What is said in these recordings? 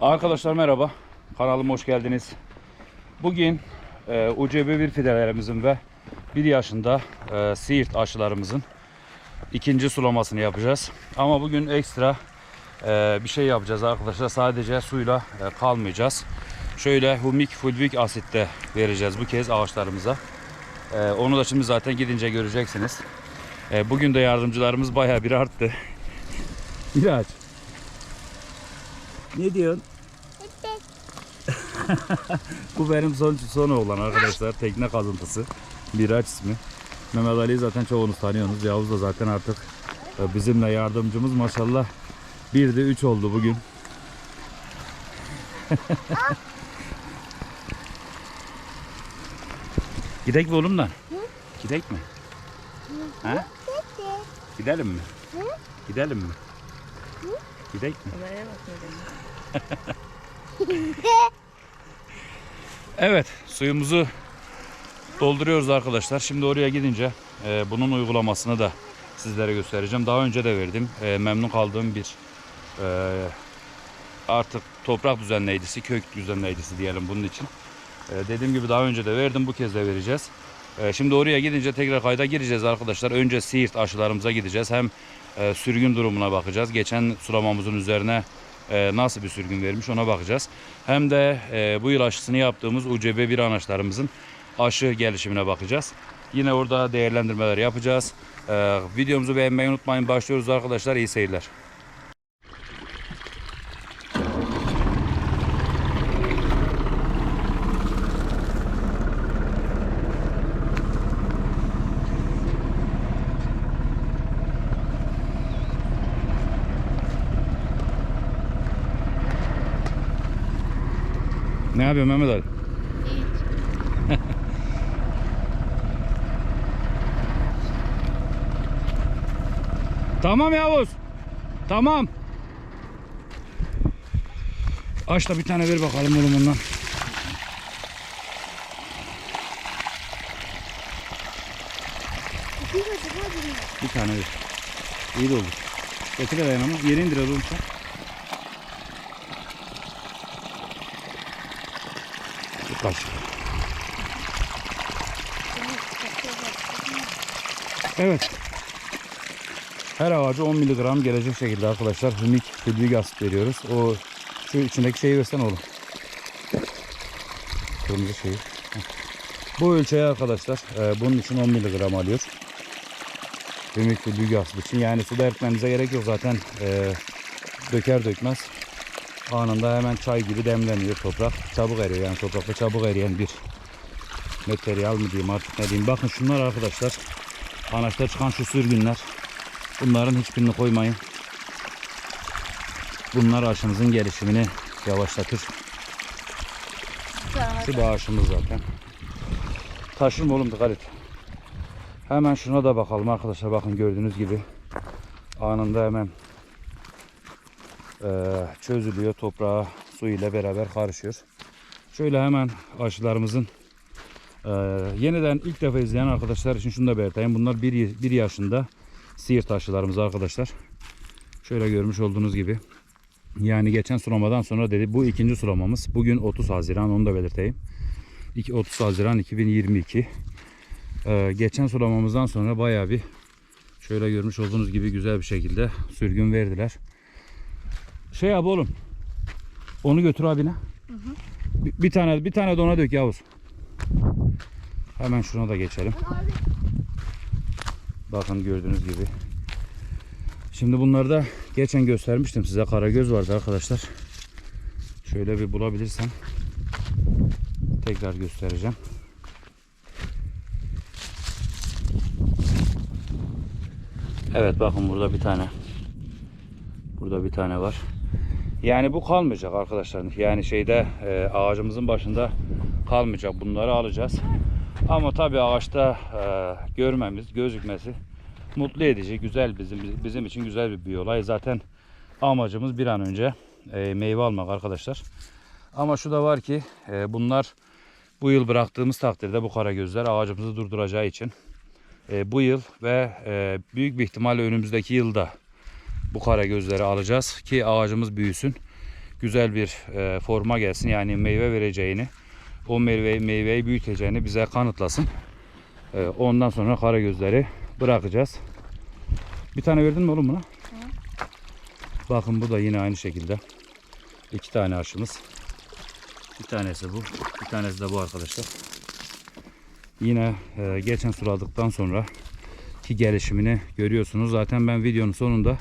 Arkadaşlar merhaba. Kanalıma hoş geldiniz. Bugün e, UCB1 fidelerimizin ve 1 yaşında e, Siirt aşılarımızın ikinci sulamasını yapacağız. Ama bugün ekstra e, bir şey yapacağız arkadaşlar. Sadece suyla e, kalmayacağız. Şöyle humik fulvik asitte vereceğiz bu kez ağaçlarımıza. E, onu da şimdi zaten gidince göreceksiniz. E, bugün de yardımcılarımız bayağı bir arttı. İlaç. Ne diyorsun? Bu benim son son oğlan arkadaşlar. Tekne kazıntısı. Miraç ismi. Mehmet Ali'yi zaten çoğunuz tanıyorsunuz. Yavuz da zaten artık e, bizimle yardımcımız maşallah. Bir de üç oldu bugün. Gidek mi oğlum lan? Gidek mi? Ha? Gidelim mi? Gidelim mi? Gidek mi? Evet suyumuzu dolduruyoruz arkadaşlar. Şimdi oraya gidince e, bunun uygulamasını da sizlere göstereceğim. Daha önce de verdim. E, memnun kaldığım bir e, artık toprak düzenleyicisi, kök düzenleyicisi diyelim bunun için. E, dediğim gibi daha önce de verdim. Bu kez de vereceğiz. E, şimdi oraya gidince tekrar kayda gireceğiz arkadaşlar. Önce Siirt aşılarımıza gideceğiz. Hem e, sürgün durumuna bakacağız. Geçen sulamamızın üzerine e, nasıl bir sürgün vermiş ona bakacağız. Hem de e, bu yıl aşısını yaptığımız UCB1 anaçlarımızın aşı gelişimine bakacağız. Yine orada değerlendirmeler yapacağız. Videomuzu beğenmeyi unutmayın. Başlıyoruz arkadaşlar. İyi seyirler. Yapıyorsun Mehmet Ali? Tamam Yavuz. Tamam. Aç da bir tane ver bakalım oğlum ondan. Bir tane ver. İyi de olur. Getir hele yanıma. Yere indir oğlum sen. Kaşık. Evet. Her ağaca 10 miligram gelecek şekilde arkadaşlar hümik külbik asit veriyoruz. O şu içindeki şeyi versen oğlum. Kırmızı şeyi. Bu ölçeği arkadaşlar e, bunun için 10 miligram alıyor. Hümik külbik asit için. Yani suda eritmenize gerek yok zaten e, döker dökmez. Anında hemen çay gibi demleniyor toprak. Çabuk eriyor yani toprakta çabuk eriyen bir materyal mı diyeyim artık ne diyeyim. Bakın şunlar arkadaşlar. Anaçta çıkan şu sürgünler. Bunların hiçbirini koymayın. Bunlar aşımızın gelişimini yavaşlatır. Şu bağışımız zaten. Taşır mı oğlum dikkat et. Hemen şuna da bakalım arkadaşlar. Bakın gördüğünüz gibi anında hemen çözülüyor. Toprağa su ile beraber karışıyor. Şöyle hemen aşılarımızın eee, yeniden ilk defa izleyen arkadaşlar için şunu da belirteyim. Bunlar 1 bir yaşında Siirt aşılarımız arkadaşlar. Şöyle görmüş olduğunuz gibi. Yani geçen sulamadan sonra dedi bu ikinci sulamamız. Bugün 30 Haziran onu da belirteyim. İki- 30 Haziran 2022. Ee, geçen sulamamızdan sonra bayağı bir şöyle görmüş olduğunuz gibi güzel bir şekilde sürgün verdiler. Şey yap oğlum. Onu götür abine. Bir, bir tane bir tane de ona dök Yavuz. Hemen şuna da geçelim. Bakın gördüğünüz gibi. Şimdi bunları da geçen göstermiştim size. Karagöz vardı arkadaşlar. Şöyle bir bulabilirsem tekrar göstereceğim. Evet bakın burada bir tane. Burada bir tane var. Yani bu kalmayacak arkadaşlar. Yani şeyde e, ağacımızın başında kalmayacak. Bunları alacağız. Ama tabii ağaçta e, görmemiz, gözükmesi mutlu edici, güzel bizim bizim için güzel bir, bir olay. Zaten amacımız bir an önce e, meyve almak arkadaşlar. Ama şu da var ki e, bunlar bu yıl bıraktığımız takdirde bu karagözler ağacımızı durduracağı için e, bu yıl ve e, büyük bir ihtimalle önümüzdeki yılda bu karagözleri alacağız ki ağacımız büyüsün. güzel bir e, forma gelsin. Yani meyve vereceğini, o meyve, meyveyi büyüteceğini bize kanıtlasın. E, ondan sonra karagözleri bırakacağız. Bir tane verdin mi oğlum buna? Bakın bu da yine aynı şekilde. İki tane aşımız. Bir tanesi bu. Bir tanesi de bu arkadaşlar. Yine e, geçen suladıktan sonra ki gelişimini görüyorsunuz. Zaten ben videonun sonunda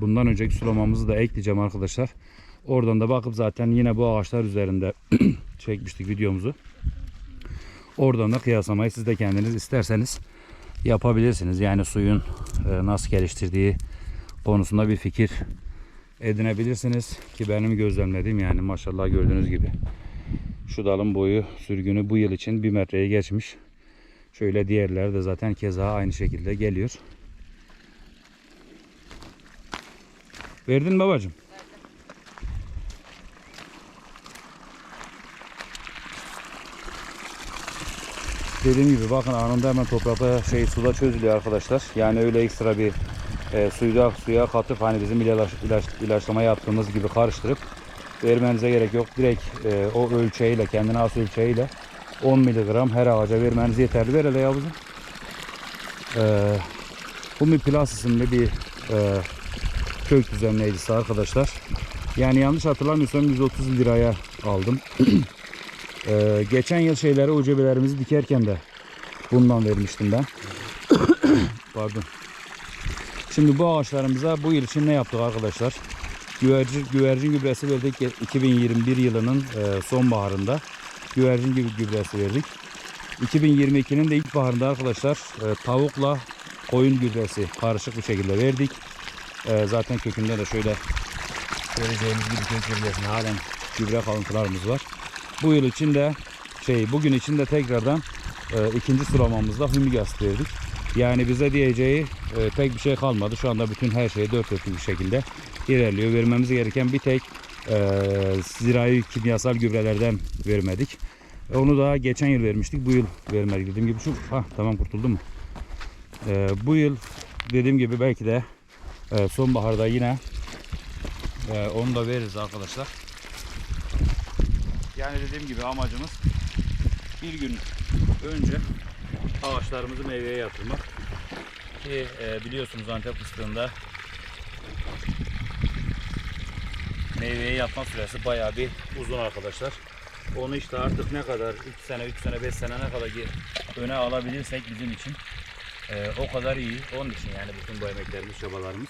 bundan önceki sulamamızı da ekleyeceğim arkadaşlar. Oradan da bakıp zaten yine bu ağaçlar üzerinde çekmiştik videomuzu. Oradan da kıyaslamayı siz de kendiniz isterseniz yapabilirsiniz. Yani suyun e, nasıl geliştirdiği konusunda bir fikir edinebilirsiniz. Ki benim gözlemlediğim yani maşallah gördüğünüz gibi şu dalın boyu sürgünü bu yıl için bir metreye geçmiş. Şöyle diğerleri de zaten keza aynı şekilde geliyor. Verdin babacığım? Dediğim gibi bakın anında hemen toprakta şey suda çözülüyor arkadaşlar. Yani öyle ekstra bir e, suya suya katıp hani bizim ilaç, ilaç, ilaçlama yaptığımız gibi karıştırıp vermenize gerek yok. Direkt e, o ölçeğiyle kendine has ölçeğiyle 10 miligram her ağaca vermeniz yeterli. Ver hele yavuzum. E, Humiplus isimli bir e, kök düzenleyicisi arkadaşlar. Yani yanlış hatırlamıyorsam 130 liraya aldım. Ee, geçen yıl şeyleri ucebelerimizi dikerken de bundan vermiştim ben. Pardon. Şimdi bu ağaçlarımıza bu yıl için ne yaptık arkadaşlar? Güvercin, güvercin gübresi verdik 2021 yılının e, sonbaharında. Güvercin gibi gübresi verdik. 2022'nin de ilkbaharında arkadaşlar e, tavukla koyun gübresi karışık bir şekilde verdik. E, zaten kökünde de şöyle göreceğiniz gibi kök gübresine halen gübre kalıntılarımız var. Bu yıl için de şey bugün için de tekrardan e, ikinci sulamamızda humigas verdik. Yani bize diyeceği e, pek bir şey kalmadı. Şu anda bütün her şey dört dörtlük bir şekilde ilerliyor. Vermemiz gereken bir tek e, zirai kimyasal gübrelerden vermedik. E, onu da geçen yıl vermiştik. Bu yıl vermedik. Dediğim gibi şu ha tamam kurtuldum mu? E, bu yıl dediğim gibi belki de e, sonbaharda yine e, onu da veririz arkadaşlar. Yani dediğim gibi amacımız bir gün önce ağaçlarımızı meyveye yatırmak. Ki e, biliyorsunuz Antep fıstığında meyveye yatma süresi bayağı bir uzun arkadaşlar. Onu işte artık ne kadar 3 sene, 3 sene, 5 sene ne kadar öne alabilirsek bizim için e, o kadar iyi. Onun için yani bütün bu emeklerimiz, çabalarımız.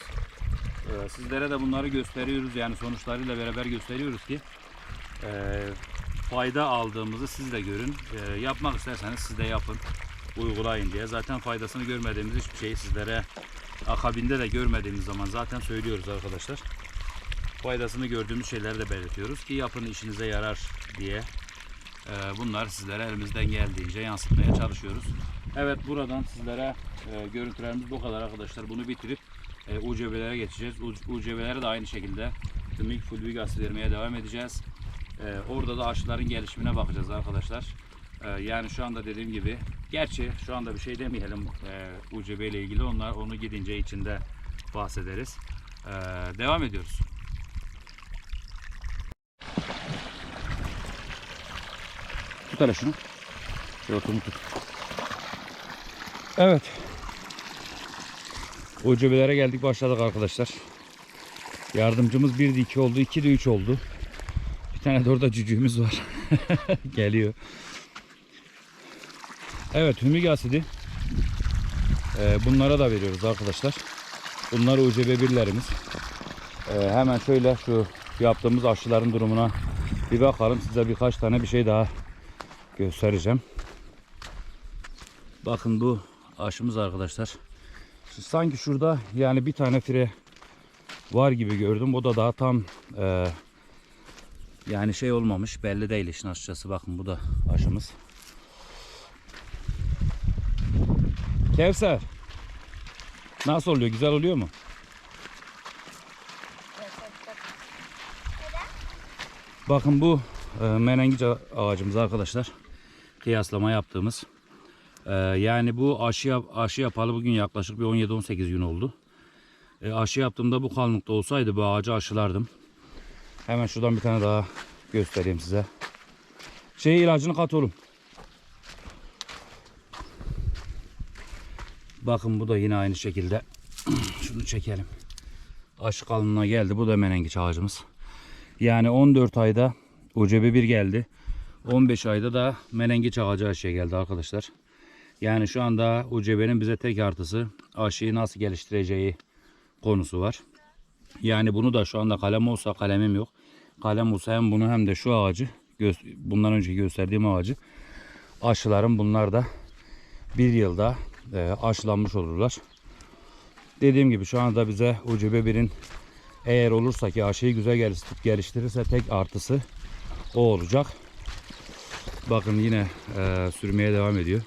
E, sizlere de bunları gösteriyoruz yani sonuçlarıyla beraber gösteriyoruz ki e, fayda aldığımızı siz de görün. E, yapmak isterseniz siz de yapın. Uygulayın diye. Zaten faydasını görmediğimiz hiçbir şeyi sizlere akabinde de görmediğimiz zaman zaten söylüyoruz arkadaşlar. Faydasını gördüğümüz şeyleri de belirtiyoruz ki yapın işinize yarar diye. E, bunlar sizlere elimizden geldiğince yansıtmaya çalışıyoruz. Evet buradan sizlere e, görüntülerimiz bu kadar arkadaşlar. Bunu bitirip e, UCB'lere geçeceğiz. UCB'lere de aynı şekilde tümük fulvik asit vermeye devam edeceğiz. Ee, orada da aşıların gelişimine bakacağız arkadaşlar. Ee, yani şu anda dediğim gibi, gerçi şu anda bir şey demeyelim e, UCB ile ilgili. Onlar onu gidince içinde bahsederiz. Ee, devam ediyoruz. Tut hele şunu. Şöyle tut. Evet. UCB'lere geldik başladık arkadaşlar. Yardımcımız 1'de 2 oldu, 2'de 3 oldu. Bir tane de orada cücüğümüz var. Geliyor. Evet hümik asidi. Ee, bunlara da veriyoruz arkadaşlar. Bunlar UCB birlerimiz. Ee, hemen şöyle şu yaptığımız aşıların durumuna bir bakalım. Size birkaç tane bir şey daha göstereceğim. Bakın bu aşımız arkadaşlar. Sanki şurada yani bir tane fire var gibi gördüm. O da daha tam e, yani şey olmamış belli değil işin açıkçası. Bakın bu da aşımız. Kevser. Nasıl oluyor? Güzel oluyor mu? Bakın bu e, menengiç a- ağacımız arkadaşlar. Kıyaslama yaptığımız. E, yani bu aşı, yap- aşı yapalı bugün yaklaşık bir 17-18 gün oldu. E, aşı yaptığımda bu kalınlıkta olsaydı bu ağacı aşılardım. Hemen şuradan bir tane daha göstereyim size. Şey ilacını kat oğlum. Bakın bu da yine aynı şekilde. Şunu çekelim. Aşı kalınlığına geldi. Bu da menengiç ağacımız. Yani 14 ayda UCB 1 geldi. 15 ayda da menengiç ağacı aşıya geldi arkadaşlar. Yani şu anda UCB'nin bize tek artısı aşıyı nasıl geliştireceği konusu var. Yani bunu da şu anda kalem olsa kalemim yok. Kalem olsa hem bunu hem de şu ağacı bundan önce gösterdiğim ağacı aşılarım bunlar da bir yılda e, aşılanmış olurlar. Dediğim gibi şu anda bize UCB 1'in eğer olursa ki aşıyı güzel geliştirirse tek artısı o olacak. Bakın yine e, sürmeye devam ediyor.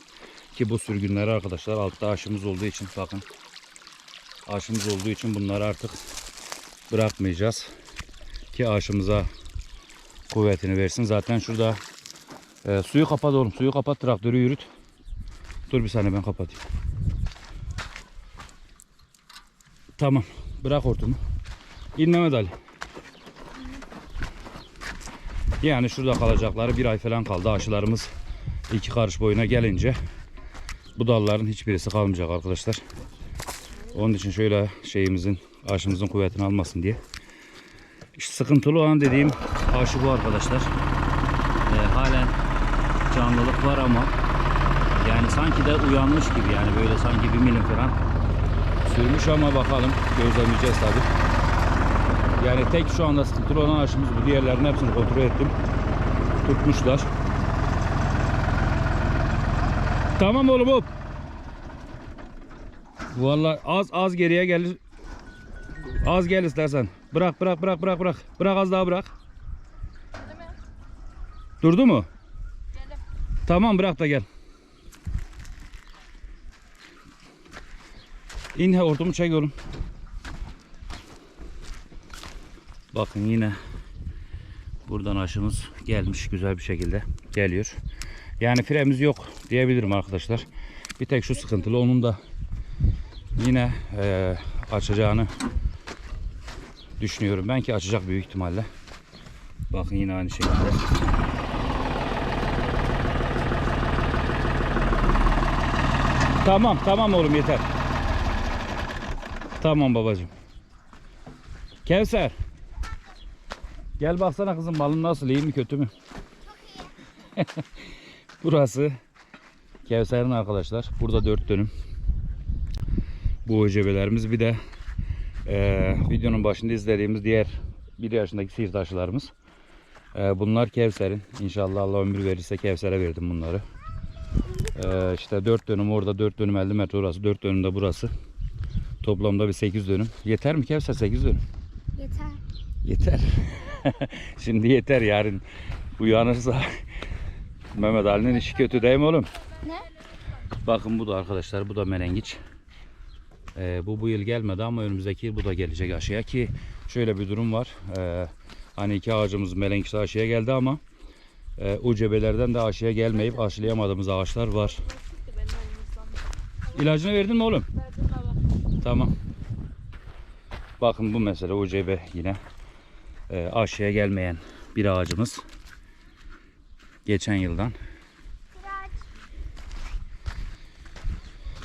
Ki bu sürgünleri arkadaşlar altta aşımız olduğu için bakın. Aşımız olduğu için bunları artık bırakmayacağız. Ki aşımıza kuvvetini versin. Zaten şurada e, suyu kapat oğlum. Suyu kapat traktörü yürüt. Dur bir saniye ben kapatayım. Tamam. Bırak hortumu. İn Mehmet Ali. Yani şurada kalacakları bir ay falan kaldı. Aşılarımız iki karış boyuna gelince bu dalların hiçbirisi kalmayacak arkadaşlar. Onun için şöyle şeyimizin aşımızın kuvvetini almasın diye. İşte sıkıntılı olan dediğim aşı bu arkadaşlar. Ee, halen canlılık var ama yani sanki de uyanmış gibi yani böyle sanki bir milim falan sürmüş ama bakalım gözlemleyeceğiz tabi. Yani tek şu anda sıkıntılı olan aşımız bu. Diğerlerinin hepsini kontrol ettim. Tutmuşlar. Tamam oğlum hop. Vallahi az az geriye gelir. Az gel istersen. Bırak bırak bırak bırak bırak. Bırak az daha bırak. Durdu mu? Tamam bırak da gel. İn he ortamı çek oğlum. Bakın yine buradan aşımız gelmiş güzel bir şekilde geliyor. Yani fremiz yok diyebilirim arkadaşlar. Bir tek şu sıkıntılı onun da yine eee, açacağını düşünüyorum. Ben ki açacak büyük ihtimalle. Bakın yine aynı şekilde. Tamam tamam oğlum yeter. Tamam babacığım. Kevser. Gel baksana kızım malın nasıl iyi mi kötü mü? Burası Kevser'in arkadaşlar. Burada dört dönüm. Bu öcebelerimiz bir de eee, videonun başında izlediğimiz diğer bir yaşındaki siirt aşılarımız. Eee, bunlar Kevser'in. İnşallah Allah ömür verirse Kevser'e verdim bunları. Eee işte 4 dönüm orada 4 dönüm 50 metre orası 4 dönüm de burası. Toplamda bir 8 dönüm. Yeter mi Kevser 8 dönüm? Yeter. Yeter. Şimdi yeter yarın uyanırsa Mehmet Ali'nin işi kötü değil mi oğlum? Ne? Bakın bu da arkadaşlar bu da menengiç. Ee, bu bu yıl gelmedi ama önümüzdeki yıl bu da gelecek aşıya ki şöyle bir durum var. Ee, hani iki ağacımız menengiçli aşıya geldi ama e, ucebelerden de aşıya gelmeyip aşılayamadığımız ağaçlar var. İlacını verdin mi oğlum? Tamam. Bakın bu mesela UCB yine e, aşıya gelmeyen bir ağacımız. Geçen yıldan.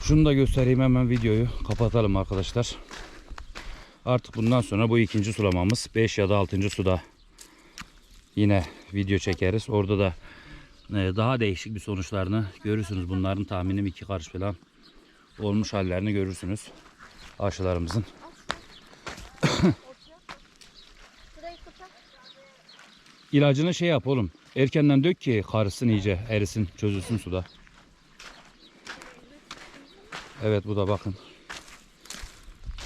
Şunu da göstereyim hemen videoyu kapatalım arkadaşlar. Artık bundan sonra bu ikinci sulamamız 5 ya da 6. suda yine video çekeriz. Orada da e, daha değişik bir sonuçlarını görürsünüz. Bunların tahminim iki karış falan olmuş hallerini görürsünüz. Aşılarımızın. İlacını şey yap oğlum. Erkenden dök ki karısın iyice erisin çözülsün suda. Evet bu da bakın.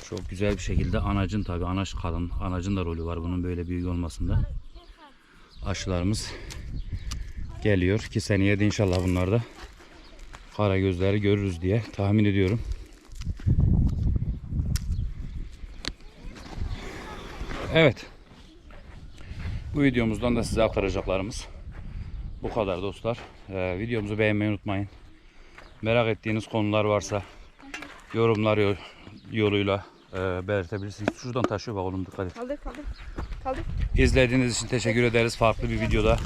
Çok güzel bir şekilde anacın tabi anaç kalın. Anacın da rolü var bunun böyle büyük olmasında. Aşılarımız geliyor ki seneye de inşallah bunlarda kara gözleri görürüz diye tahmin ediyorum. Evet. Bu videomuzdan da size aktaracaklarımız bu kadar dostlar. Ee, videomuzu beğenmeyi unutmayın. Merak ettiğiniz konular varsa yorumlar yol- yoluyla e, belirtebilirsiniz. Şuradan taşıyor bak oğlum dikkat et. Kaldır kaldır. Kaldır. İzlediğiniz için teşekkür ederiz. Farklı bir videoda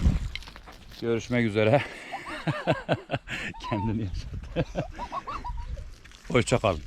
görüşmek üzere. Kendini yaşat. Hoşça kalın.